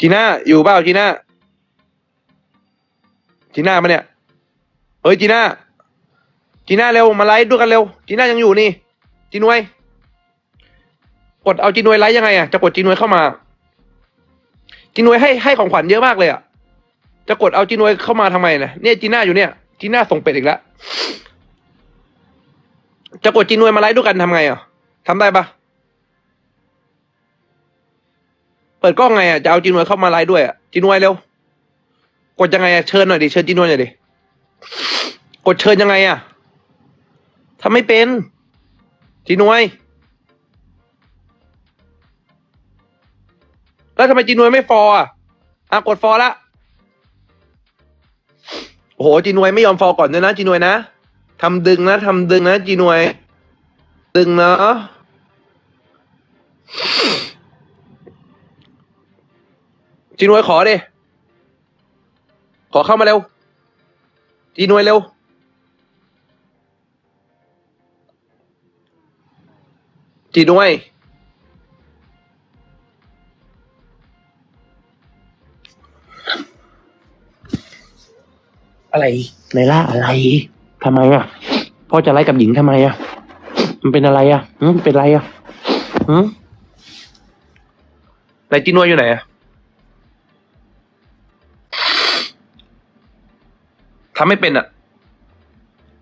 จีน่าอยู่เปล่าจีน่าจีน่ามาเนี่ยเฮ้ยจีน่าจีน่าเร็วมาไลฟ์ด้วยกันเร็วจีน่ายังอยู่นี่จีนวย กดเอาจีนวยไลฟ์ยังไงอะจะกดจีนวยเข้ามาจีนวยให้ให้ของขวัญเยอะมากเลยอะจะกดเอาจีนวยเข้ามาทำไมนะเนี่ยจีน่าอยู่เนี่ยจีน่าส่งเป็ดอีกแล้วจะกดจีนวยมาไลฟ์ด้วยกันทำไงอะทำได้ปะ เปิดกล้องไงอะจะเอาจีนวยเข้ามาไลฟ์ด้วยอะจีนวยเร็ว กดยังไงอะเชิญหน่อยดิเชิญจีนวยหน่อยดิกดเชิญยังไงอะทำไม่เป็นจีนวยแล้วทำไมจีนวยไม่ฟอร์อะอะกดฟอร์ละโอ้โหจีนวยไม่ยอมฟอร์ก่อนด้วยนะจีนวยนะทำดึงนะทำดึงนะจีนวย ดึงนะ จีนวยขอดิ ขอเข้ามาเร็ว จีนวยเร็ว จีนวย อะไรไนล่าอะไรทำไมอะพ่อจะไล่กับหญิงทำไมอะ มันเป็นอะไรอะหืมเป็นอะไรอะหืมไหนจีนวยอยู่ไหนอะ ทำไม่เป็นอะ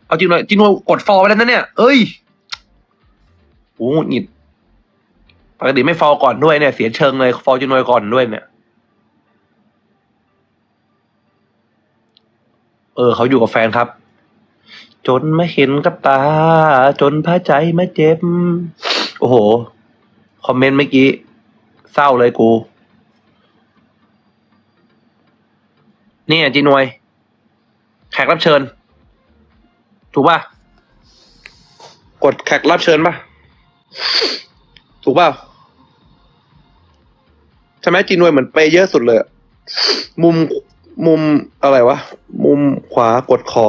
เอาจีนวยจีนวยกดฟอร์ไปแล้วนะเนี่ย เอ้ยโอ้หงุดหงิดปกติไม่ฟอร์ก่อนด้วยเนี่ย เสียเชิงเลยฟอร์จีนวยก่อนด้วยเนี่ย เออเขาอยู่กับแฟนครับ จนไม่เห็นกับตา จนพระใจมาเจ็บ โอ้โห คอมเมนต์เมื่อกี้ เศร้าเลยกู เนี่อะจีนวย แขกรับเชิญ ถูกป่ะ กดแขกรับเชิญป่ะ ถูกป่ะใช่ไหมจีนวยเหมือนไปเยอะสุดเลยอะมุมมุมอะไรวะ มุมขวากดขอ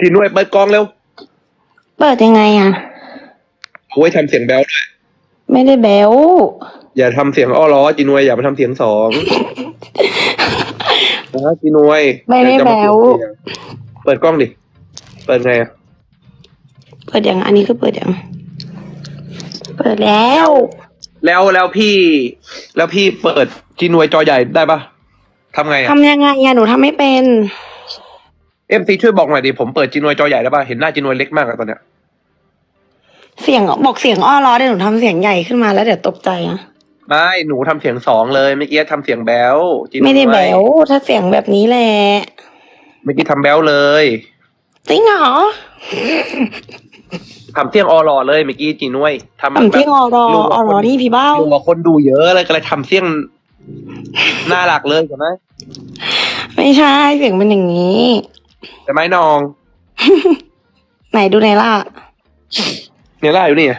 จีนวยเปิดกล้องเร็ว เปิดยังไงอะเอาไว้ทำเสียงแบลด้วยไม่ได้แบวอย่าทำเสียงอ้อล้อจีนวยอย่าไปทำเสียงสอง นะจีนวยไม่ได้แบว เปิดกล้องดิ เปิดไงอะเปิดยังอันนี้คือเปิดยังเปิดแล้ว แล้วแล้วพี่ แล้วพี่เปิดจีนวยจอใหญ่ได้ปะทำไงอะทำยังไงอะหนูทำไม่เป็น เอ็มซีช่วยบอกหน่อยดิผมเปิดจีนวยจอใหญ่ได้ปะเห็นหน้าจีนวยเล็กมากอะตอนเนี้ย เสียงบอกเสียงอ้อล้อเดี๋ยวหนูทำเสียงใหญ่ขึ้นมาแล้วเดี๋ยวตกใจอะ ไม่หนูทำเสียงสองเลยเมื่อกี้ทำเสียงแบลจีนวยไม่ได้แบวถ้าเสียงแบบนี้แหละเมื่อกี้ทำแบลเลยจริงเหรอทำเสียงออรอเลยเมื่อกี้จีนวยทำทำที่ออรอรู้ว่าออรอที่พี่เบ้าดูว่าคนดูเยอะเลยก็เลยทำเสียงน่ารักเลยใช่ไหมไม่ใช่เสียงเป็นอย่างนี้ใช่ไหมน้อง ไหนดูไนล่าเนี่ยล่าอยู่นี่ไง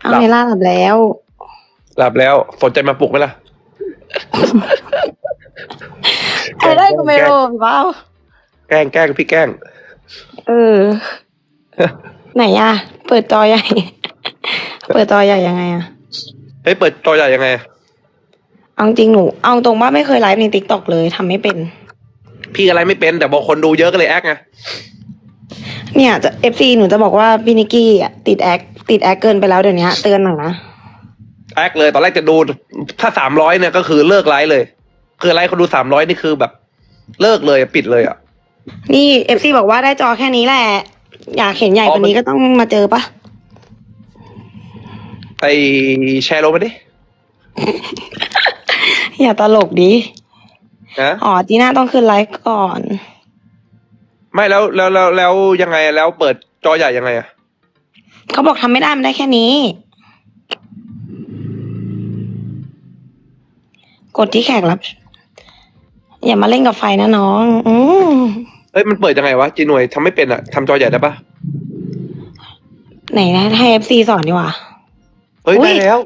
เอาหลับไนล่าหลับแล้ว หลับแล้วสนใจมาปลุกไหมล่ะไอ้ได้ก็ไม่รู้พี่เบ้าแกล้งแกล้งพี่แกล้ง เออ ไหนอะเปิดจอใหญ่ เปิดจอใหญ่ยังไงอะเฮ้ยเปิดจอใหญ่ยังไง เอาจริงหนู เอาตรงว่าไม่เคยไลฟ์ในติ๊กต็อกเลยทำไม่เป็น พี่อะไรไม่เป็นแต่บอกคนดูเยอะก็เลยแอคไง เนี่ยจะเอฟซีหนูจะบอกว่าพี่นิกกี้อะติดแอค ติดแอคเกินไปแล้วเดี๋ยวนี้เตือนหน่อยนะแอคเลยตอนแรกจะดูถ้าสามร้อยเนี่ยก็คือเลิกไลฟ์เลย คือไลฟ์คนดูสามร้อยนี่คือแบบ เลิกเลยอะปิดเลยอะ นี่เอฟซีบอกว่าได้จอแค่นี้แหละ อยากเห็นใหญ่กว่านี้ก็ต้องมาเจอปะไปแชร์ลงมาดิ อย่าตลกดินะอ๋อจีน่าต้องขึ้นไลฟ์ก่อน ไม่แล้วแล้วแล้วแล้วยังไงอะแล้วเปิดจอใหญ่ยังไงอะ เขาบอกทำไม่ได้มันได้แค่นี้ กดที่แขกรับ อย่ามาเล่นกับไฟนะน้อง อืมเฮ้ยมันเปิดยังไงวะจีหน่วยทำไม่เป็นอะทำจอใหญ่ได้ปะไหนนะให้เอฟซีสอนดีกว่า เฮ้ยอุ๊ยได้แล้ว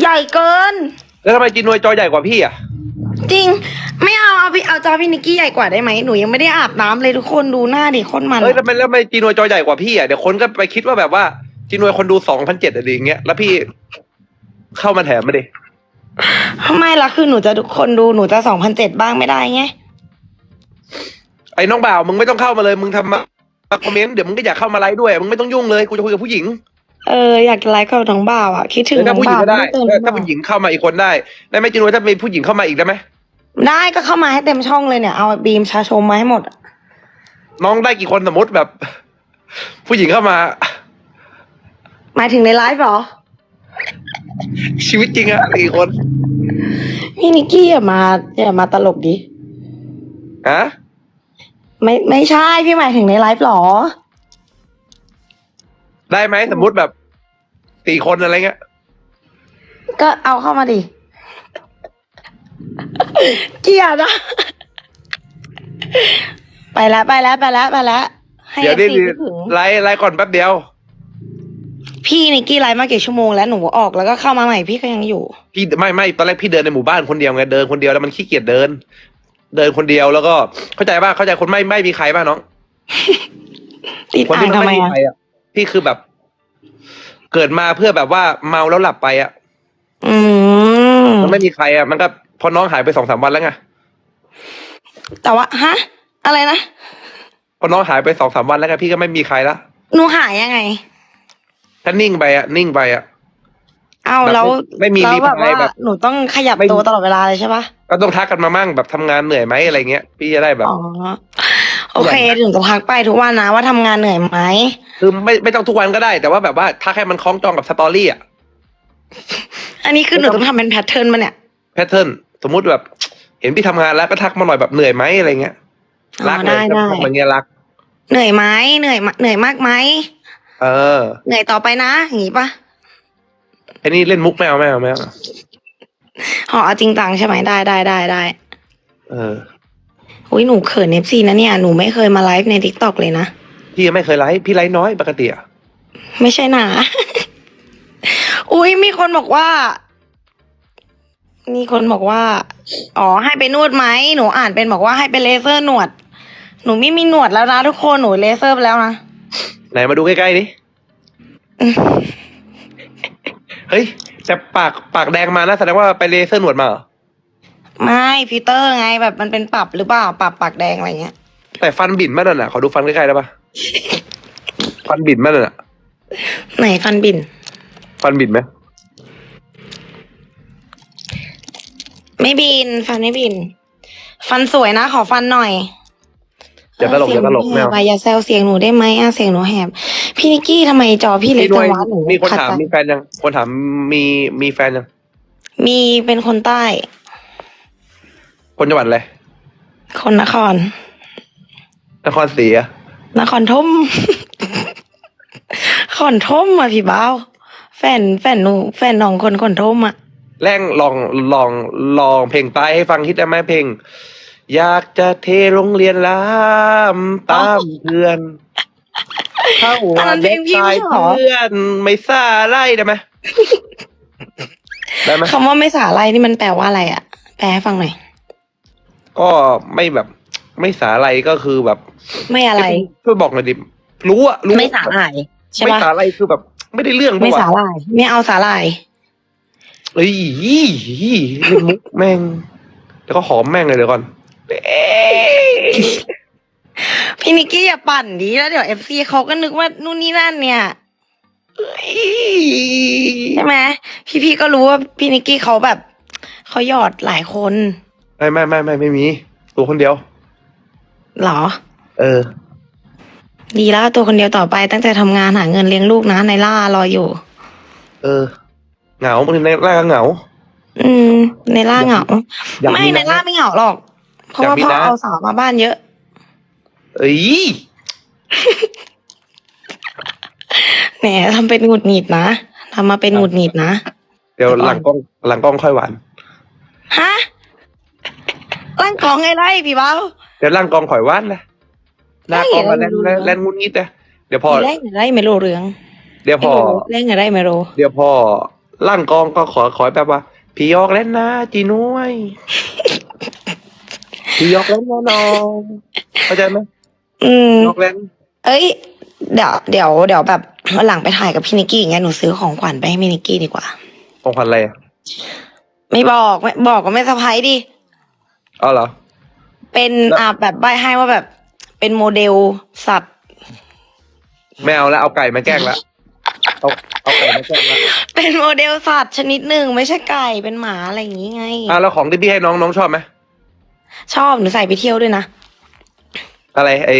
ใหญ่เกิน แล้วทำไมจีนวยจอใหญ่กว่าพี่อะจริง ไม่เอาเอาพี่เอาจอพี่นิกกี้ใหญ่กว่าได้ไหมหนูยังไม่ได้อาบน้ำเลยทุกคนดูหน้าดิโคนมันเฮ้ยแล้วทำไมแล้วทำไมจีนวยจอใหญ่กว่าพี่อะเดี๋ยวคนก็ไปคิดว่าแบบว่าจีนวยคนดูสองพันเจ็ดอะไรอย่างเงี้ยแล้วพี่เข้ามาแถมมาดิไม่ละคือหนูจะคนดูหนูจะสองพันเจ็ดบ้างไม่ได้ไงไอ้น้องบ่าวมึงไม่ต้องเข้ามาเลย มึงทำมามาคอมเมนต์เดี๋ยวมึงก็อยากเข้ามาไลฟ์ด้วยมึงไม่ต้องยุ่งเลยกูจะคุยกับผู้หญิงเอออยากไลฟ์กับน้องบ่าวอะคิดถึงเออน้ถ้าองผู้หญิงบ่าวก็ได้ไม่เจอน้องถ้าบ่าวผู้หญิงเข้ามาอีกคนได้ได้ไหมจีนวยถ้ามีผู้หญิงเข้ามาอีกได้ไหม ได้ก็เข้ามาให้เต็มช่องเลยเนี่ย เอาบีมชาชมมาให้หมด น้องได้กี่คนสมมติแบบ ผู้หญิงเข้ามา หมายถึงในไลฟ์เหรอ ชีวิตจริงอะกี่คนพี่นิกกี้อย่ามาอย่ามาตลกดิ ฮะไม่ไม่ใช่พี่หมายถึงในไลฟ์เหรอ ได้ไหมสมมุติแบบสี่คนอะไรเงี้ย ก็เอาเข้ามาดิ เกลียดอะไปแล้วไปแล้วไปแล้วไปแล้วให้เดี๋ยวเอดิฟซีคิดถึงไลฟ์ไลฟ์ก่อนแป๊บเดียว พี่นิกกี้ไลฟ์มากี่ชั่วโมงแล้วหนูออกแล้วก็เข้ามาใหม่พี่ก็ยังอยู่ พี่ไม่ไม่ตอนแรกพี่เดินในหมู่บ้านคนเดียวไงเดินคนเดียวแล้วมันขี้เกียจเดิน เดินคนเดียวแล้วก็เข้าใจป่ะเข้าใจคนไม่ไม่มีใครป่ะน้อง ติดคนอ่าที่งทำไมไม่มีอะใครอะพี่คือแบบ เกิดมาเพื่อแบบว่าเมาแล้วหลับไปอะอืม มันไม่มีใครอะมันก็ พอน้องหายไปสองสามวันแล้วไงแต่ว่าฮะ อะไรนะพอน้องหายไปสองสามวันแล้วไงพี่ก็ไม่มีใครละหนูหายยังไงถ้านิ่งไปอะนิ่งไปอะเอาแบบแล้วไม่ไม่มีแล้วแบบรีพลายว่าแบบหนูต้องขยับไม่ตัวตลอดเวลาเลยใช่ปะก็ต้องทักกันมามั่งแบบทำงานเหนื่อยไหมอะไรเงี้ย พี่จะได้แบบอ๋อโอเคถึงจะทักไปทุกวันนะว่าทำงานเหนื่อยไหมคือไม่ไม่ต้องทุกวันก็ได้ แต่ว่าแบบว่าถ้าแค่มันคล้องจองกับสตอรี่อะอันนี้คือหนูต้องทำเป็นแพทเทิร์นมาเนี่ย แพทเทิร์นสมมุติแบบ เห็นพี่ทำงานแล้วก็ทักมาหน่อยแบบเหนื่อยไหมอะไรเงี้ยอ๋อรักเลยได้ได้ ทักมาเงี้ยรัก เหนื่อยไหมเหนื่อยมะเหนื่อยมากไหมเออเหนื่อยต่อไปนะอย่างงี้ปะไอ้นี่เล่นมุกไม่เอาไม่เอาไม่เอาอ๋อเอาจริงจังใช่ไหมได้ได้ได้ได้เอออุ้ยหนูเขินเอฟซีนะเนี่ยหนูไม่เคยมาไลฟ์ในทิกตอกเลยนะพี่ยังไม่เคยไลฟ์พี่ไลฟ์น้อยปกติอะไม่ใช่หนา อุ้ยมีคนบอกว่า มีคนบอกว่า อ๋อให้ไปนวดไหมหนูอ่านเป็นบอกว่าให้ไปเลเซอร์หนวด หนูไม่มีหนวดแล้วนะทุกคนหนูเลเซอร์ไปแล้วนะไหนมาดูใกล้ๆดิอืมเฮ้ยแต่ปากปากแดงมานะแสดงว่าไปเลเซอร์หนวดมาเหรอไม่ฟิลเตอร์ไงแบบมันเป็นปรับหรือเปล่าปรับปากแดงอะไรเงี้ยแต่ฟันบิ่นมากนั่นน่ะขอดูฟันใกล้ๆได้ปะฟันบิ่นมากนั่นน่ะไหนฟันบิน ฟันบิ่นไหม ไม่บิน ฟันไม่บิน ฟันสวยนะ ขอฟันหน่อยอย่าตลกอย่าตลกเสีไม่ยงหเอานูแหบอะอย่าแซวเสียงหนูได้ไหมอะเสียงหนูแหบ พี่นิกกี้ทำไมจอพี่เล็กพี่หน่จัวยงวะหนูมีคนขัดถามใจมีแฟนยังคนถามมีมีแฟนยังมีเป็นคนใต้ คนจังหวัดอะไรคนนคร นครศรีอะนครทม ขอนทมอะพี่บ้าวแฟนแฟนหนู แฟนน้องคนขอนทมอะ แร่งลองลองลองเพลงใต้ให้ฟังคิดได้ไหมเพลง อยากจะเทโรงเรียนลามตามเพื่อนเข้าอันนั้วันนเพลเด็งกพี่ชายไม่ใช่เหรอเพื่อนไม่ซ่าไล่ได้ไหมได้ไหมคำว่าไม่สาอะไรนี่มันแปลว่าอะไรอะแปลให้ฟังหน่อยก็ไม่แบบไม่สาอะไรก็คือแบบ ไม่อะไรช่วยบอกหน่อยดิรู้อะรู้ไม่สาหร่ายใช่ไม่ปะสาอะไรคือแบบ ไม่ได้เรื่องไม่ปะวะสาหร่ายไม่เอาสาหร่าย เอ้ยเล่นมุกแม่ง แล้วก็หอมแม่งเลยเดี๋ยวก่อนเอ้ยพี่นิกกี้อย่าปั่นดิแล้วเดี๋ยวเอฟซีเขาก็นึกว่านู่นนี่นั่นเนี่ยใช่ไหมพี่พี่ๆก็รู้ว่าพี่นิกกี้เขาแบบเขาหยอดหลายคนไม่ไม่ไม่ไม่ไม่มี ตัวคนเดียว เหรอ เออ ดีแล้วตัวคนเดียวต่อไปตั้งใจทำงานหาเงินเลี้ยงลูกนะในล่ารออยู่ เออ เหงาบางทีในแรกก็เหงา อืม ในล่าเหงา อยากไม่มีในนะ ล่าไม่เหงาหรอก เพราะว่าอยากมีพ่อนะ เอาสาวมาบ้านเยอะ เอ้ยแหมทำเป็นหงุดหงิดนะทำมาเป็นหงุดหงิดนะ เดี๋ยวเดี๋ยวก่อนหลังกล้องหลังกล้องค่อยหวาน ฮะร่างกองไงไรพี่เบ้า เดี๋ยวหลังกล้องค่อยหวานนะหน้ากล้องมาแล่นไม่เห็นแล่นงุนงิดนะเดี๋ยวพอมีแรงไงไรไม่รู้เรื่องเดี๋ยวพอแรงไงไรไม่รู้เดี๋ยวพอ ร่างกองก็ขอขอแบบว่าพี่ยอกเล่นนะจีนุ้ยพี่ยอกเล่นนะน้องเข้าใจไหมอืมยอกเล่นเอ้ย เดี๋ยวเดี๋ยวเดี๋ยวแบบวันหลังไปถ่ายกับพี่นิกกี้อย่างเงี้ยหนูซื้อของขวัญไปให้พี่นิกกี้ดีกว่า ของขวัญอะไรอะไม่บอกไม่บอกก็ไม่สะพายดิเอาเหรอ เป็นแล้วอ่าแบบใบให้ว่าแบบ เป็นโมเดลสัตว์ ไม่เอาแล้วเอาไก่มาแกล้งละ เอาเอาไก่มาแกล้งละเป็นโมเดลสัตว์ชนิดหนึ่งไม่ใช่ไก่เป็นหมาอะไรอย่างงี้ไง อะแล้วของที่พี่ให้น้องน้องชอบไหมชอบหนูใส่ไปเที่ยวด้วยนะ อะไรไอ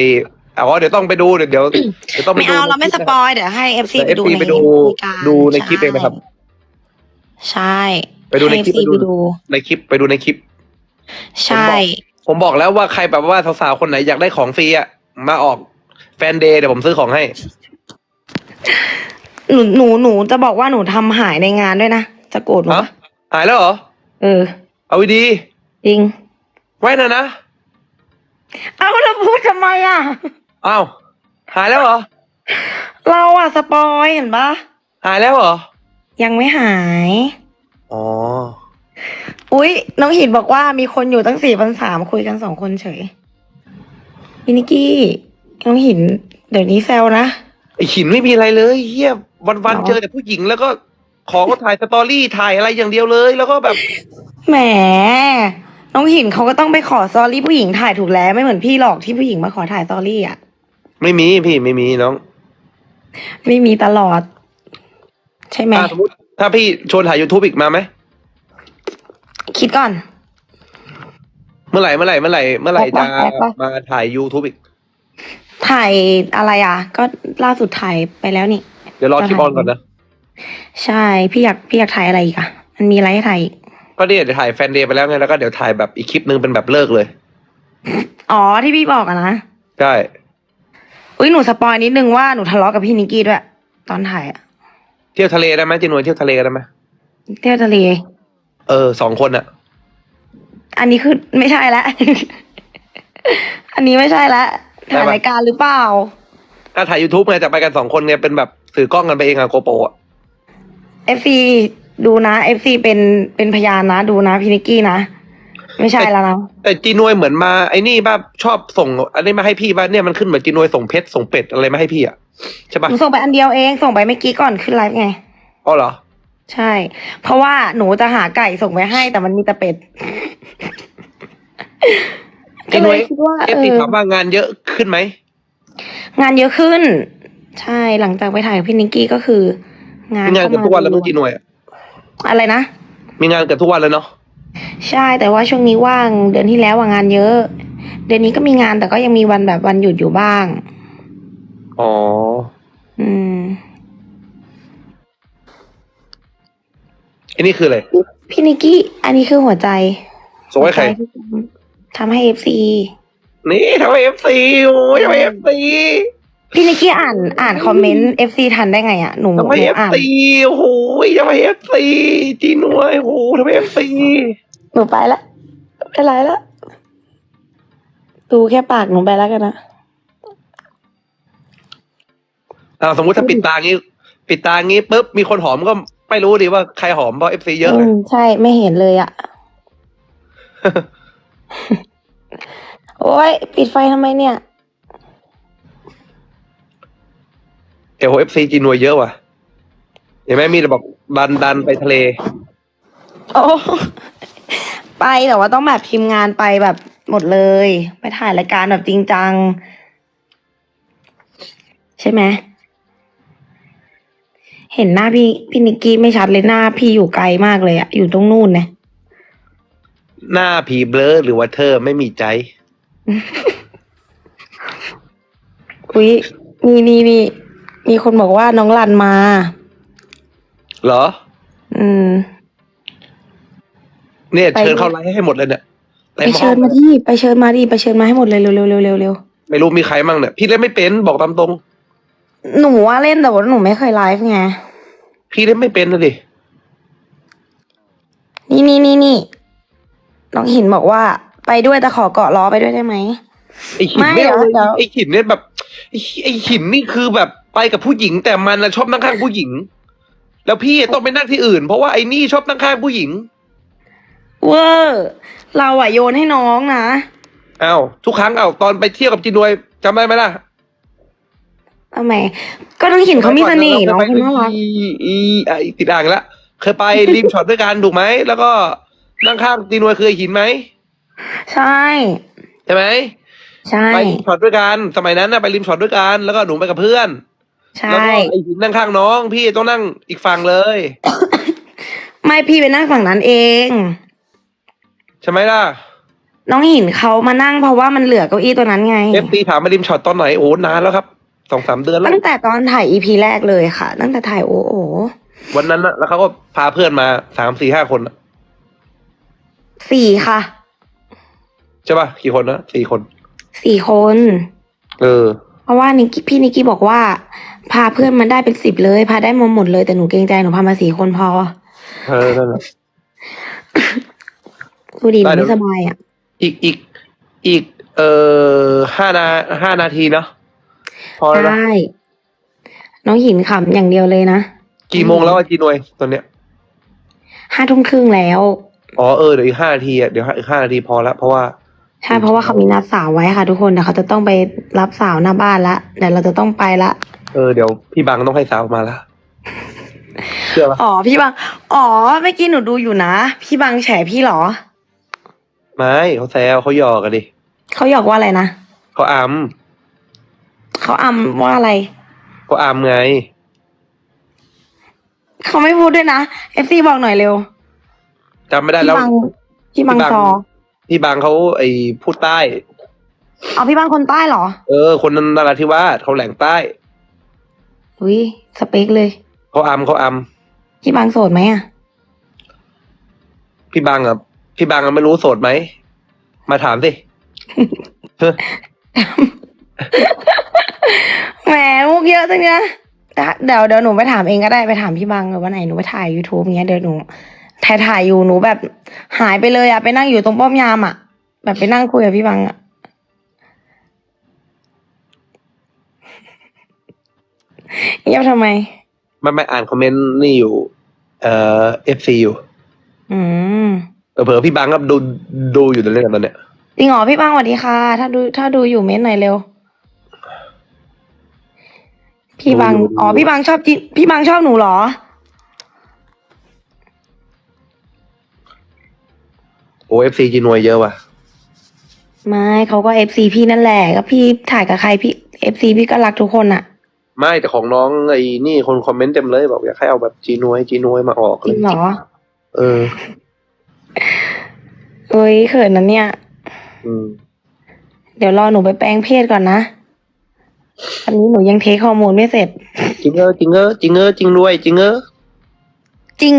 อ๋อเดี๋ยวต้องไปดูเดี๋ยวเดี๋ยวเดี๋ยวต้องไปไม่ดูเอาเราไม่สปอยเดี๋ยวให้เอฟซีเดี๋ยวไปดู FC ในไปดูรายการดูในคลิปเองนะครับ ใช่ไปดูในคลิปให้ FC ไปดูไปดู ในคลิปไปดูในคลิป ใช่ ผมบอกแล้วว่าใครแบบว่าสาวๆคนไหนอยากได้ของฟรีอะมาออกแฟนเดย์เดี๋ยวผมซื้อของให้ หนูหนูหนูจะบอกว่าหนูทำหายในงานด้วยนะ จะโกรธหนูฮะปะหายแล้วเหรอ เออ เอาดีจริงๆไว้นะนะ เอาแล้วพูดทำไมอะ อ้าว หายแล้วเหรอ เราอะสปอยเห็นปะหายแล้วเหรอ ยังไม่หาย อ๋อ อุ๊ย น้องหินบอกว่ามีคนอยู่ตั้งสี่พันสามคุยกันสองคนเฉยพี่นิกกี้ น้องหิน เดี๋ยวนี้แซวนะ ไอหินไม่มีอะไรเลยเฮีย วันหรๆอเจอแต่ผู้หญิงแล้วก็ขอก็ถ่ายสตอรี่ถ่ายอะไรอย่างเดียวเลย แล้วก็แบบแหม น้องหินเขาก็ต้องไปขอซอรี่ผู้หญิงถ่ายถูกแล้วไม่เหมือนพี่หรอกที่ผู้หญิงมาขอถ่ายซอรี่อะ ไม่มีพี่ไม่มีน้องไม่มีตลอด ใช่ไหม อะสมมติถ้าพี่ชวนถ่าย YouTube อีกมาไหมคิดก่อน เมื่อไหร่เมื่อไหร่เมื่อไหร่เมื่อไหร่แป๊จะบปะแป๊บปะ มาถ่าย YouTube อีก ถ่ายอะไรอะ ก็ล่าสุดถ่ายไปแล้วนี่ เดี๋ยวรอคลิปออนก่อนนะ ใช่พี่อยากพี่อยากถ่ายอะไรอีกอะมันมีอะไรให้ถ่ายอีกก็เนี่ยเดี๋ยวถ่ายแฟนเดย์ไปแล้วไงแล้วก็เดี๋ยวถ่ายแบบอีกคลิปนึงเป็นแบบเลิกเลย อ๋อที่พี่บอกอะนะใช่อุ้ยหนูสปอยนิดนึงว่าหนูทะเลาะกับพี่นิกกี้ด้วยตอนถ่ายอะเที่ยวทะเลได้ไหมจีนวยเที่ยวทะเลได้ไหมเที่ยวทะเล เออสองคนอะอันนี้คือไม่ใช่ละ อันนี้ไม่ใช่ละถ่ายรายการหรือเปล่า ถ้าถ่าย YouTube ไงจะไปกันสองคนไงเป็นแบบถือกล้องกันไปเองอะโกโปอะ FC ดูนะ FC เป็นเป็นพยานนะดูนะพี่นิกกี้นะ ไม่ใช่แล้วนะแต่จีนวยเหมือนมาไอ้นี่ป่ะชอบส่งอันนี้มาให้พี่ป่ะเนี่ยมันขึ้นเหมือนจีนวยส่งเพชรส่งเป็ดอะไรมาให้พี่อะใช่หป่ะนูส่งไปอันเดียวเองส่งไปเมื่อกี้ก่อนขึ้นไลฟ์ไง อ๋อเหรอ ใช่ เพราะว่าหนูจะหาไก่ส่งไปให้แต่มันมีแต่เป็ดจีนวยก็เลยคิดว่าเอฟเอซีอถามว่างานเยอะขึ้นไหม งานเยอะขึ้น ใช่หลังจากไปถ่ายกับพี่นิกกี้ก็คือ งานมีงานเกือบทุกวันแล้วมึงจีนวยอะอะไรนะ มีงานเกือบทุกวันแล้วเนาะใช่แต่ว่าช่วงนี้ว่างเดือนที่แล้วว่างงานเยอะ เดือนนี้ก็มีงานแต่ก็ยังมีวันแบบวันหยุดอยู่บ้าง อ๋อ อืมไอ้นี่คืออะไรพี่นิกกี้ อันนี้คือหัวใจส่งให้ใครหัวใจที่ทำให้เอฟซี นี่ทำไมเอฟซีโอ้ยทำไมเอฟซีพี่นิกกี้อ่านอ่านคอมเมนต์เอฟซีทันได้ไงอะหนูหทำไมนูเอฟอ่านซีโอ้โหทำไมเอฟซีจีนวยโอ้โหทำไมเอฟซีหนูไปละไปไรละดูแค่ปากหนูไปแล้วกันนะอ่าสมมุติถ้าปิดตางี้ ปิดตางี้ปุ๊บมีคนหอมก็ไม่รู้ดิว่าใครหอมเพราะเอฟซีเยอะไงมใช่ไม่เห็นเลยอะ โอ้ยปิดไฟทำไมเนี่ยเอโหเอฟซีจีนวยเยอะว่ะเห็นไหมมีแต่บอกดันดันไปทะเล โอ้ ไปแต่ว่าต้องแบบทีมงานไปแบบหมดเลย ไปถ่ายรายการแบบจริงจัง ใช่ไหมเห็นหน้าพี่พี่นิกกี้ไม่ชัดเลยหน้าพี่อยู่ไกลมากเลยอะอยู่ตรงนู่นนะหน้าผีเบลอหรือว่าเธอไม่มีใจ อุ้ยนี่นี่นี่มีคนบอกว่าน้องรันมา เหรอ อืม เนี่ยไป เชิญเข้าไลฟ์ให้หมดเลยเนี่ยไปเต็มห้เชิองญมาดิไปเชิญมาดิไปเชิญมาให้หมดเลยเร็วเร็วเร็วเร็วเร็วไม่รู้มีใครมั่งเนี่ยพี่เล่นไม่เป็นบอกตามตรง หนูว่าเล่นแต่ว่าหนูไม่เคยไลฟ์ไง พี่เล่นไม่เป็นนะดินี่นี่นี่นี่น้องหินบอกว่า ไปด้วยแต่ขอเกาะล้อไปด้วยได้ไหม ไอหินไม่ไม่เอาเลยเดี๋ยวไอหินเนี่ยแบบไอ้ไอหินนี่คือแบบไปกับผู้หญิง แต่มันน่ะชอบนั่งข้างผู้หญิง แล้วพี่ต้องไปนั่งที่อื่น เพราะว่าไอ้นี่ชอบนั่งข้างผู้หญิงเวอร์เราอะโยนให้น้องนะ อ้าวทุกครั้งเอาตอนไปเที่ยวกับจีนวยจำได้ไหมล่ะทำไมก็น้องหินเขามีเสน่ห์น้องเขาน่ารัก อีอีอะอีติดอ่างแล้วเคยไปริมช็อตด้วยกันถูกไหมแล้วก็นั่งข้างตีนวยเคยหินไหม ใช่ ใช่ไหมใช่ ไปริมช็อตด้วยกันสมัยนั้นนะไปริมช็อตด้วยกันแล้วก็หนูไปกับเพื่อนใช่แล้วก็ไอหินนั่งข้างน้อง พี่ต้องนั่งอีกฝั่งเลย ไม่พี่ไปนั่งฝั่งนั้นเอง ใช่ไหมล่ะน้องหินเขามานั่งเพราะว่ามันเหลือเก้าอี้ตัวนั้นไง เอฟตีถามมาริมช็อตตอนไหนโอ้นานแล้วครับสองสามเดือนแล้ว ตั้งแต่ตอนถ่ายอีพีแรกเลยค่ะ ตั้งแต่ถ่ายโอโอวันนั้นนะแล้วเขาก็พาเพื่อนมาสามสี่ห้าคนน่ะสี่ค่ะ ใช่ป่ะกี่คนนะสี่คน สี่คน เออ เพราะว่านิกกี้พี่นิกกี้บอกว่า พาเพื่อนมาได้เป็นสิบเลย พาได้มาหมดเลยแต่หนูเกรงใจหนูพามาสี่คนพอเออนั่นแหละ ดูดีหนูได้เดี๋ยวไม่สบายอะ อีกอีกอีก เอ่อห้านาห้านาทีเนาะพอแล้วนะใช่น้องหินขำอย่างเดียวเลยนะกี่โมงแล้วอะจีนวยตอนเนี้ยห้าทุ่มครึ่งแล้ว อ๋อเออเดี๋ยวอีกห้านาทีอะเดี๋ยวอีกห้านาทีพอละเพราะว่า ใช่เพราะว่าเขามีนัดสาวไว้ค่ะ ทุกคนเดี๋ยวเขาจะต้องไปรับสาวหน้าบ้านละเดี๋ยวเราจะต้องไปละ เออเดี๋ยวพี่บังต้องให้สาวมาละเชื่อปะอ๋อพี่บัง อ๋อเมื่อกี้หนูดูอยู่นะ พี่บังแฉพี่เหรอ ไม่เขาแซวเขาหยอกกันดิเขาหยอกว่าอะไรนะเขาอเขาอำว่าอะไรำเขาอำไงเขาไม่พูดด้วยนะเอฟซีบอกหน่อยเร็วจำไม่ได้พี่แล้วบังพี่บังซอ พี่บังเขาไอ้พูดใต้ เอาพี่บังคนใต้เหรอ เออ คนนั้นนราธิวาสเขาแหล่งใต้อุ้ยสเปคเลย เขาอำเขาอพี่บังโสดไหมอะำพี่บังอะพี่บังอะไม่รู้โสดไหม มาถามสิ แหมมุกเยอะจังเนี่ยเดี๋ยวเดี๋ยวหนูไปถามเองก็ได้ไปถามพี่บังวันไหนหนูไปถ่าย youtube เงี้ยเดี๋ยวหนู ถ่ายถ่ายอยู่หนูแบบ หายไปเลยอะไปนั่งอยู่ตรงป้อมยามอะแบบไปนั่งคุยกับพี่บังอะเงียบทำไมมันไม่อ่านคอมเมนต์นี่อยู่ เอ่อเอฟซีอยู่อืมเออเผื่อพี่บังก็ดูดูอยู่ตอนนี้กันตอนเนี้ยจริงเหรอพี่บังสวัสดีค่ะ ถ้าดูถ้าดูอยู่เม้นหน่อยเร็ว พี่บังอ๋อพี่บังชอบจิพี่บังชอบหนูเหรอ โอเอฟซีจีนวยเยอะว่ะ ไม่เขาก็เอฟซีพี่นั่นแหละก็พี่ถ่ายกับใครพี่เอฟซีพี่ก็รักทุกคนอะไม่แต่ของน้องไอ้นี่คนคอมเมนต์เต็มเลยบอกอยากให้เอาแบบจีนวยจีนวยมาออกจเลริยงเหรอเออ เอ้ยเขินนะเนี่ย อืม เดี๋ยวรอหนูไปแปลงเพศก่อนนะอันนี้หนูยังเทคฮอร์โมนไม่เสร็จ จริงเออจริงเออจริงเออจริงด้วยจริงเออ จริง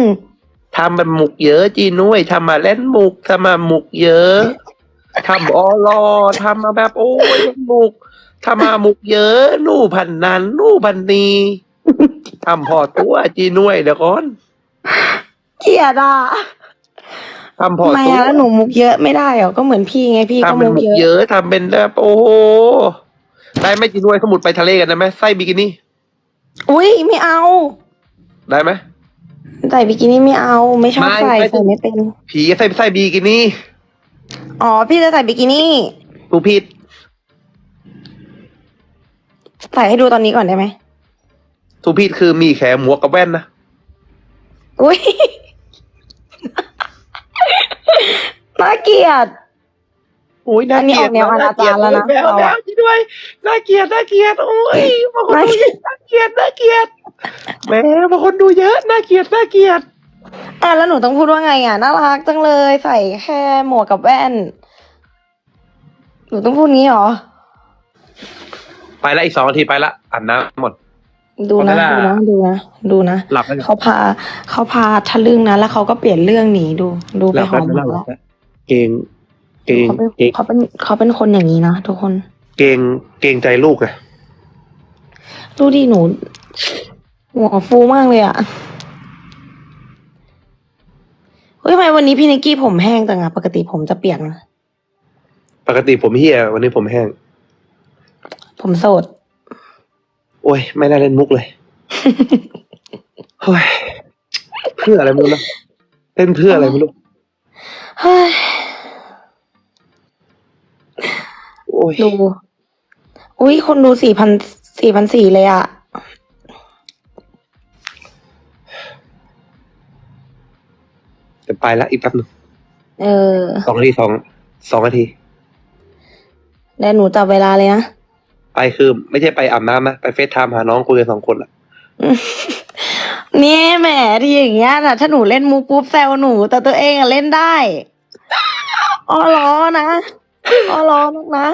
ทำแบบหมุกเยอะจีนวยทำมาเล่นหมุกทำมาหมุกเยอะทำออรอทำมาแบบโอ้ยเล่นหมุกทำมาหมุกเยอะนู่พันนั้นนู่พันนีทำพอตัวจีนวยเดี๋ยวก่อนเกลียดอะทำพอทำไมตัวอะแล้วหนูมุกเยอะไม่ได้เหรอก็เหมือนพี่ไงพี่ก็ทำเป็นมุกหมุกเยอะเยอะทำเป็นแบบโอ้โหได้ไหมจีนวยสมุดไปทะเลกันได้ไหมไส้บิกินี่ อุ้ยไม่เอา ได้ไหม ใส่บิกินี่ไม่เอา ไม่ชอบไม่ใส่ไม่ ใส่ไม่เป็น ผีใส่ไส้บิกินี่อ๋อ พี่จะใส่บิกินี่ผู้ผิด ใส่ให้ดูตอนนี้ก่อนได้ไหมผู้ผิดคือมีแขนหมวกกับแว่นนะ อุ้ย น่าเกลียดโอ้ยน่าเกลียดอันนี้ออกแนวอนาจารแล้วนะแมวเราแมอะวจริงด้วยน่าเกลียดน่าเกลียดโอ้ยบางคนดูเยอะน่าเกลียดน่าเกลียดแหมบางคนดูเยอะน่าเกลียดน่าเกลียดอะแล้วหนูต้องพูดว่าไงอะน่ารักจังเลยใส่แค่หมวกกับแว่น หนูต้องพูดงี้เหรอ ไปละอีกสองนาทีไปละอาบน้ำหมดดูนะเอาดูไม่ได้นะดูนะดูนะหลับแล้วเขาพาเขาพาทะลึ่งนะแล้วเขาก็เปลี่ยนเรื่องหนีดู ดูหไปลับหอแล้วมหลับแล้วแล้วเกรง เกรงเขาเป็นเกรงเขาเป็นเขาเป็นคนอย่างนี้นะทุกคน เกรงเกรงใจลูกอะดูดิหนูหัวฟูมากเลยอะเฮ้ยทำไมวันนี้พี่นิกกี้ผมแห้งจังอะปกติผมจะเปียกนะปกติผมเฮียวันนี้ผมแห้ง ผมโสด โอ้ย ไม่น่าเล่นมุกเลยเฮ้ยเพื่ออะไรไม่รู้นะเล่นเพื่ออะไรไม่รู้เฮ้ย ยดู อุ้ยคนดูสี่พันสี่พันสี่เลยอะจะไปละอีกแป๊บหนึงเออ สองนาทีสองสองนาที แล้วหนูจับเวลาเลยนะ ไปคือไม่ใช่ไปอาบน้ำนะ ไปเฟซไทม์หาน้องคุยกันสองคนอะนี่แหมที่อย่างเงี้ยนะถ้าหนูเล่นมูปุ๊บแซวหนู แต่ตัวเองอะเล่นได้อ๋อล้อนะอ๋อล้อนักนะ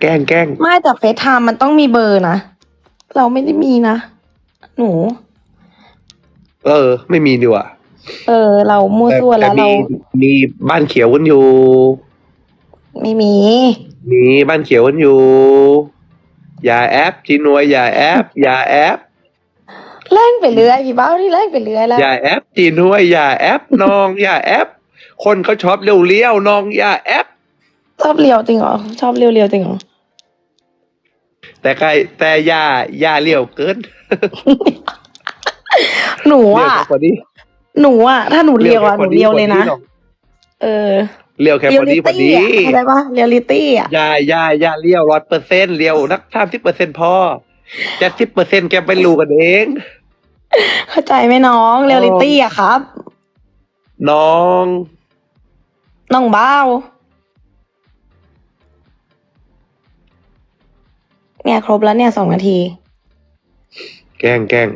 แกล้งแกล้งไม่แต่เฟซไทม์มันต้องมีเบอร์นะ เราไม่ได้มีนะ หนู เออ ไม่มีดีกว่าเออ เรามั่วซั่วแล้วต่เรามีมีบ้านเขียวกันอยู่ ไม่มี มีบ้านเขียวกันอยู่ อย่าแอปจีนวยอย่าแอปอย่าแอปแล่งไปเรื่อยพี่เบ้าที่แล่งไปเรื่อยแล้วอย่าแอปจีนวยอย่าแอปน้อง อย่าแอปคนเขาชอบเลี้ยวๆน้องอย่าแอป ชอบเลียวจริงเหรอ ชอบเลียวเลียวๆจริงเหรอ แต่ใครแต่อย่าอย่าเลี้ยวเกินหนูเลี้ยวอะแค่พอดีหนูอะ ถ้าหนูเลียวอะหแค่นูพอดีเลียวเลยนะพอดีองเออเลี้ยวแค่เรียพลอลิดีพอดีตี้อะเข้าใจปะเรียลลิตี้อะ อย่าอย่าอย่าเลี้ยวร้อยเปอร์เซ็นต์เลี้ยวนักสามสิบเปอร์เซ็นต์พอจะสิบเปอร์เซ็นต์แกไปรู้กันเอง เข้าใจไหมน้องเรียลลิตี้อะครับ น้อง น้องเบ้า เนี่ยครบแล้วเนี่ยสองนาที แกล้งแกล้ง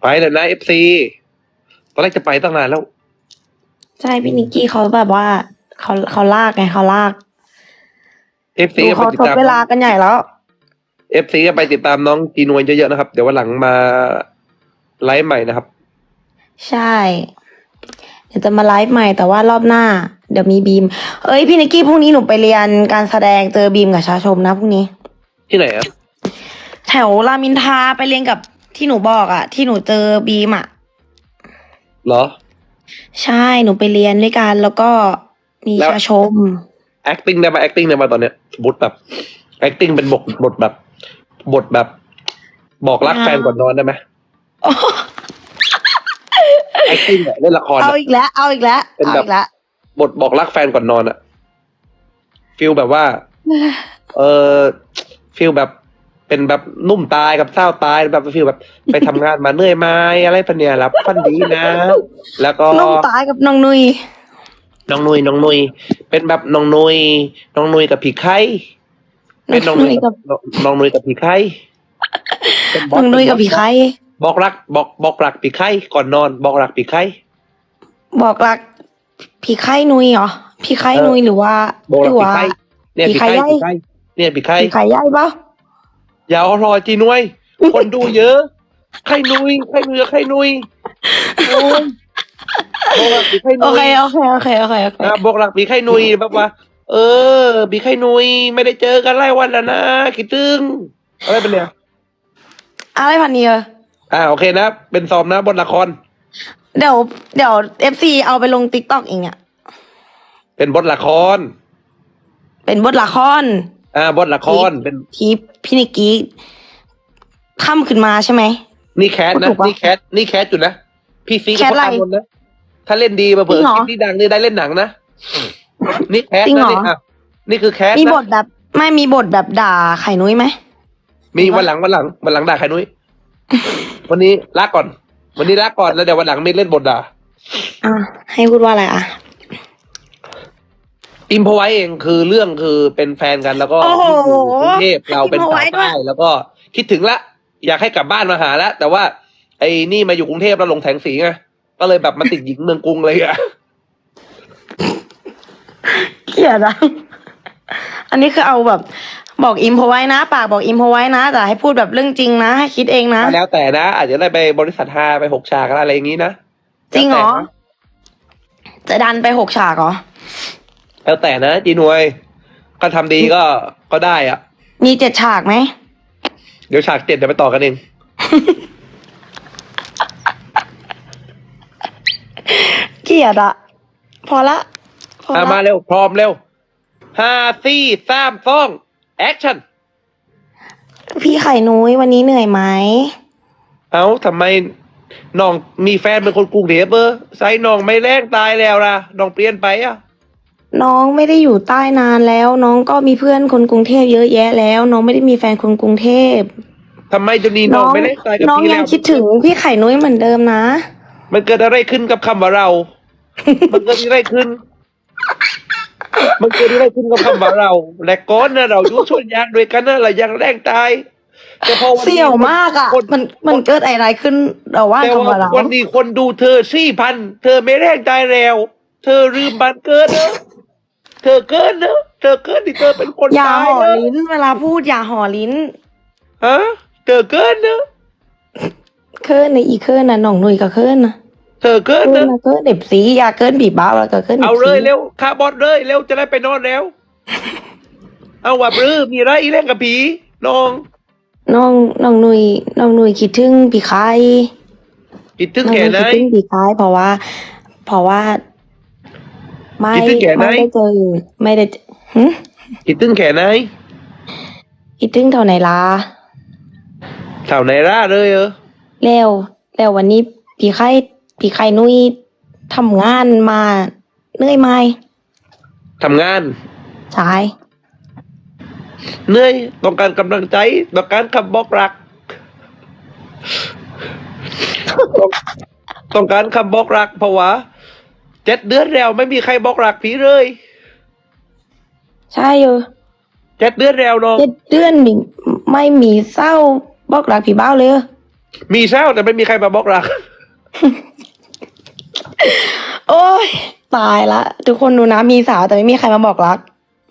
ไปเลยนะเอฟซีตอนแรกจะไปตั้งนานแล้ว ใช่พี่นิกกี้เขาแบบว่าเขาเขาลากไงเขาลากเอฟซีดูก็ไปเขาติดทดตามเวลากันใหญ่แล้ว เอฟซีก็ไปติดตามน้องจีนวนเยอะๆนะครับ เดี๋ยววันหลังมาไลฟ์ใหม่นะครับ ใช่เดี๋ยวจะมาไลฟ์ใหม่แต่ว่ารอบหน้า เดี๋ยวมีบีม เอ้ยพี่นิกกี้พรุ่งนี้หนูไปเรียนการแสดงเจอบีมกับชาชมนะพรุ่งนี้ ที่ไหนอะแถวรามอินทราไปเรียนกับที่หนูบอกอะที่หนูเจอบีมอะเหรอ ใช่หนูไปเรียนด้วยกันแล้วก็มีแล้ว ชาชม acting ได้ปะ acting ได้ปะตอนเนี้ยสมมติแบบ acting เป็นบทบทแบบ บทแบบ บอกรักอ่าแฟนก่อนนอนได้ไหม acting อะเล่นละครเอาอะอีกแล้ว เอาอีกแล้วเป็นเอาแบบ อีกแล้ว บทบอกรักแฟนก่อนนอนอะฟิลแบบว่า เออฟิลแบบเป็นแบบนุ่มตายกับเศร้าตายแบบฟิลแบบ ไปทำงานมาเหนื่อยไหมอะไรปะเนี่ยรับฟันดีนะ แล้วก็ น้องตายกับน้องนุย น้องนุยน้องนุยเป็นแบบน้องนุยน้องนุยกับผีไข่เป็นน้องนุยกับน้องนุยกับผีไข่เป็นบน้สองนุยกับพี่ไข่ บอกรักบอกบอกรักผีไข่ก่อนนอน บอกรักผีไข่บอกรักพี่ไข่นุยเหรอพี่ไข่เออนุยหรือว่าบอกหรัรืกอผีว่า ไข่เนี่ยผีผีไข่ไข่ย่อยผีไข่เนี่ยผีไข่พี่ไข่ใหญ่ปะอย่าเอารอจีนุ้ยคนดูเยอะไข่นุยไข่นุยกับไข่นุยโอ้ยบอกรักผีไข่โอนุเคยโอเคโอเคโอเคโอเคอะบอกรักผีไข่นุยแบบว่า เออผีไข่นุยไม่ได้เจอกันหลายวันแล้วนะคิดถึงอะไรเป็นเนี่ย อะไรพันนี้เออ อ่าโอเคนะ เป็นซอมนะบทละคร เดี๋ยวเดี๋ยวเอฟซีเอาไปลงติ๊กต็อกเองอะเป็นบทละคร เป็นบทละคร อ่าบทละครเป็นที่พี่นิกกี้ทำขึ้นมาใช่ไหม นี่แคสพูดนะถูกปะนี่แคสนี่แคสอยู่นะ พี่ซีแคสอะไรกับพ่อตามนนะ ถ้าเล่นดีมาเผื่จริองเหรอคลิปที่ดังนี่ได้เล่นหนังนะ นี่แคสจริงนะเหรอนี่อะนี่คือแคสมีนะบทแบบไม่มีบทแบบด่าไข่นุ้ยไหมมีวันหลังวันหลังวันหลังด่าใครนุ้ย วันนี้ลากก่อน วันนี้ลากก่อนแล้วเดี๋ยววันหลังไม่เล่นบทด่าอะให้พูดว่าอะไรอะอิมพอไว้เองคือเรื่องคือเป็นแฟนกันแล้วก็โอ้โหอยู่กรุงเทพเราเป็นอิมพอสาไว้วด้วยใต้แล้วก็คิดถึงละ อยากให้กลับบ้านมาหาแล้วแต่ว่า ไอ้นี่มาอยู่กรุงเทพแล้วลงแถงสีไงก็เลยแบบมาติดหญิงเมืองกรุงเลยอะเกลียดอะอันนี้คือเอาแบบ บอกอิมพอไว้นะ ปากบอกอิมพอไว้นะแต่ให้พูดแบบเรื่องจริงนะให้คิดเองนะ แล้วแต่นะ อาจจะได้ไปบริษัทฮาไปหกฉากอะไรอย่างนี้นะจริงเหรอแล้วแต่นะจะดันไปหกฉากเหรอ แล้วแต่นะจีนวย ก็ทำดีก็ก็ได้อะมีเจ็ดฉากไหม เดี๋ยวฉากเจ็ดเดี๋ยวไปต่อกันเอง เกลียดอะพอละพออะละมาเร็ว พร้อมเร็วห้าสี่สามสอง แอคชั่น พี่ไข่นุ้ยวันนี้เหนื่อยไหม เอ้าทำไมน้องมีแฟนเป็นคนกรุงเทพเบอร์ไซน้องไม่แรงตายแล้วล่ะน้องเปลี่ยนไปอะ น้องไม่ได้อยู่ใต้นานแล้ว น้องก็มีเพื่อนคนกรุงเทพเยอะแยะแล้ว น้องไม่ได้มีแฟนคนกรุงเทพทำไมจุนีน้องไม่ได้ตายกับน้องพี่ยัแล้งวคิดถึงพี่ไข่นุ้ยเหมือนเดิมนะ มันเกิดอะไรขึ้นกับคำว่าเรา มันเกิดอะไรขึ้น มันเกิดอะไรขึ้นกับคำว่าเรา และก้อนนะเราอยู่ส่วนยางด้วยกันนะเรายังแรงตายแต่พอวันนี้เสี่ยวมากอะ คน มันมันเกิดอะไรขึ้นเราว่าแต่คำว่าว่าเรา วันนี้คนดูเธอสี่พันเธอไม่แรงตายแล้ว เธอลืมบันเกินเนอะเธอเกินเนอะเธอเกินที่เธอเป็นคนอย่าตายห่อเนอะลิ้น เวลาพูดอย่าห่อลิ้น ฮะเธอเกินเนอะ เคินในอีเคินนะหน่องหนุ่ยกับเคินนะ เธอเกินเคิเนนอะนะเคินเด็บสีอย่าเคินบีบบ้าแล้วก็เคินเอาเลยเร็วคาร์บอนเลยเร็วจะได้ไปนอนแล้ว เอาว่าบรือมีไรอีเล่นกับผีน้องน้องน้องหนุ่ยน้องหนุ่ยคิดถึงพี่ไข่คิดถึงน้องแค่หไหนนุ่ยคิดถึงพี่ไข่เพราะว่า เพราะว่า ไม่คิดถึงแค่ไหนไม่ได้เจอไม่ได้เจอหึคิดถึงแค่ไหนคิดถึงเท่าไหนล่ะสาวไหนร่าเลยเออแล้วแล้ววันนี้พี่ไข่ พี่ไข่นุ้ยทำงานมาเหนื่อยไหมทำงาน ใช่เหนื่อยต้องการกำลังใจต้องการคำบอกรัก ต้องต้องการคำบอกรักเพราะว่าเจ็ดเดือนแล้วไม่มีใครบอกรักผีเลยใช่อยู่เจ็ดเดือนแล้วน้องเจ็ดเดือนมีไม่มีเศร้าบอกรักพี่บ้าวเลย มีเศร้าแต่ไม่มีใครมาบอกรัก โอ้ยตายละ ทุกคนดูนะมีสาวแต่ไม่มีใครมาบอกรัก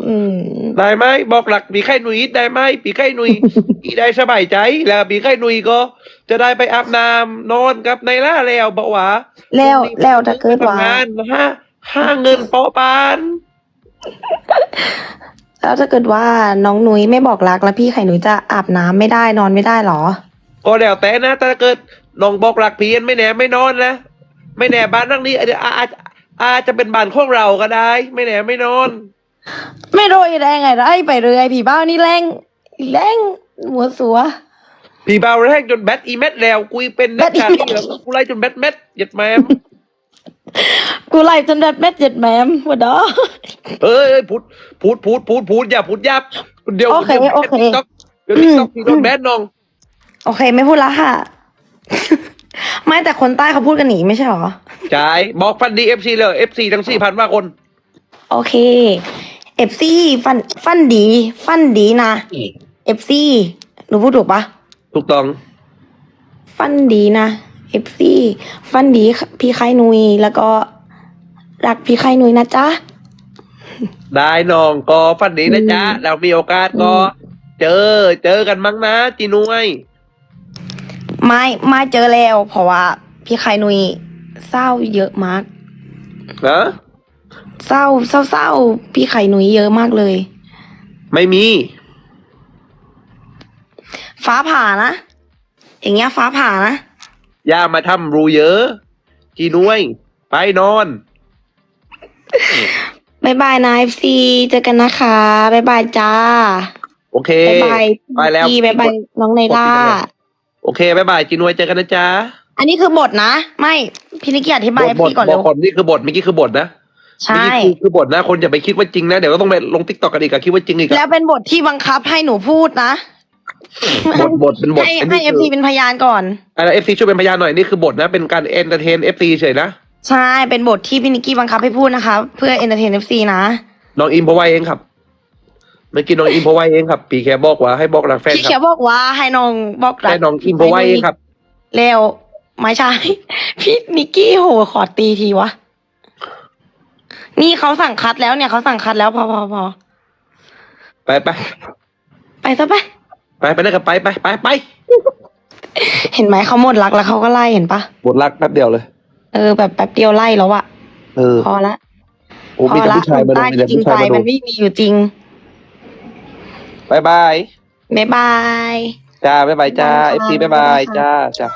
อืม ได้ไหมบอกหลักปีไข่หนุยได้ไหมปีไข่หนุย อีได้สบายใจแล้วปีไข่หนุยก็ จะได้ไปอาบน้ำนอนกับในล่าแล้วบอกว่าแล้วแล้วถ้าเกิดว่า ทำงานห้าห้าเงินเปาะปานแล้วถ้าเกิดว่าน้องหนุยไม่บอกรักแล้วพี่ไข่หนุยจะอาบน้ำไม่ได้นอนไม่ได้หรอ ก็แล้วแต่นะถ้าเกิดน้องบอกหลักพีนไม่แน่ไม่นอนนะ ไม่แน่บ้านนั่งนี้อาจจะอาจอาจจะเป็นบ้านของเราก็ได้ ไม่แน่ไม่นอน ไม่รู้จะได้ไงไรไปเรื่อยพี่บ้าวนี่แรงแรงหัวสัวพี่เบาแรกจนแบตอีเม็ดแล้วกุยเป็นนักการที่แล้วกูไล่จนแบตเม็ดเหยัดแมมกูไล่จนเด็ดเม็ดเจ็ดแหมมหัวดอเอ้ยเอ้ยพูดพูดพูดพูดพูดอย่าพูดยับเดี๋ยวโอเคเดี๋ยวโอเคติ๊กต็อกเดี๋ยวติ๊กต็อกพี่โดนแบนน้อง โอเคไม่พูดละค่ะ ไม่แต่คนใต้เขาพูดกันหนีไม่ใช่หรอจ่ายบอกฟันดีเอฟซีเลยเอฟซีทั้งสี่พันว่าคน โอเคเอฟซีฟันฟันดี ฟันดีนะเอฟซีหนูพูดถูกปะถูกต้อง ฟันดีนะเอฟซีฟันดีพี่ไข่นุยแล้วก็รักพี่ไข่นุยนะจ๊ะได้น้องก็ฟันดีนะจ๊ะอืมเรามีโอกาสก็อืมเจอเจอกันมั้งนะจีนุ้ย ไม่ไม่เจอแล้ว เพราะว่า พี่ไข่นุยเศร้าเยอะมากนะเศร้าเศร้าเศร้าพี่ไข่นุยเยอะมากเลย ไม่มี ฟ้าผ่านะอย่างเงี้ยฟ้าผ่านะอย่ามาทำรูเยอะจีนุ้ยไปนอนบายบายนะเอฟซีเจอกันนะคะบายบายจ้า โอเคบายบายไปแล้วพี่บายบายน้องไนล่า โอเคบายบายจีนุ้ยเจอกันนะจ๊ะอันนี้คือบทนะ ไม่พี่นิกกี้อธิบายให้บทพี่ก่อนบเร็ทวก่อนนี่คือบทเมื่อกี้คือบทนะใช่ เมื่อกี้คือคือบทนะคนอย่าไปคิดว่าจริงนะเดี๋ยวก็ต้องไปลงทิกตอกกันอีกอะคิดว่าจริงอีกอะแล้วเป็นบทที่บังคับให้หนูพูดนะบทบทเป็นบทให้อันให้นี้เอฟคืซีอเป็นพยานก่อน อะไรเอฟซีช่วยเป็นพยานหน่อยนี่คือบทนะเป็นการเอนเตอร์เทนเอฟซีเฉยนะใช่เป็นบทที่พี่นิกกี้บังคับให้พูดนะคะ เพื่อเอนเตอร์เทนเอฟซีนะน้องอิมพอไวเองครับ เมื่อกี้น้องอิมพอไวเองครับ ปีแคบอกว่าให้บอกรักแฟนพี่คเขียรัวบบอกว่าให้น้องบอกรักให้น้องอิมพอไวเองครับเร็วไม่ใช่ พี่นิกกี้โหขอตีทีวะ นี่เขาสั่งคัดแล้วเนี่ยเขาสั่งคัดแล้วพอพอพอไปไปไปซะไป ไปไปนั่นกับไปไปไปไปเห็นไหมเขาหมดรักแล้วเขาก็ไล่เห็นปะบทรักแป๊บเดียวเลย เออแบบแป๊บเดียวไล่แล้วอะเออพอละโอ้พมีอแต่ละผู้ชายมาคนดูใต้มีแต่จริงผู้ใจชายมามัดูนไม่มีอยู่จริง บายบาย บ๊ายบาย จ้าบายบายจ้าเอฟซีบายบายจ้าจ้า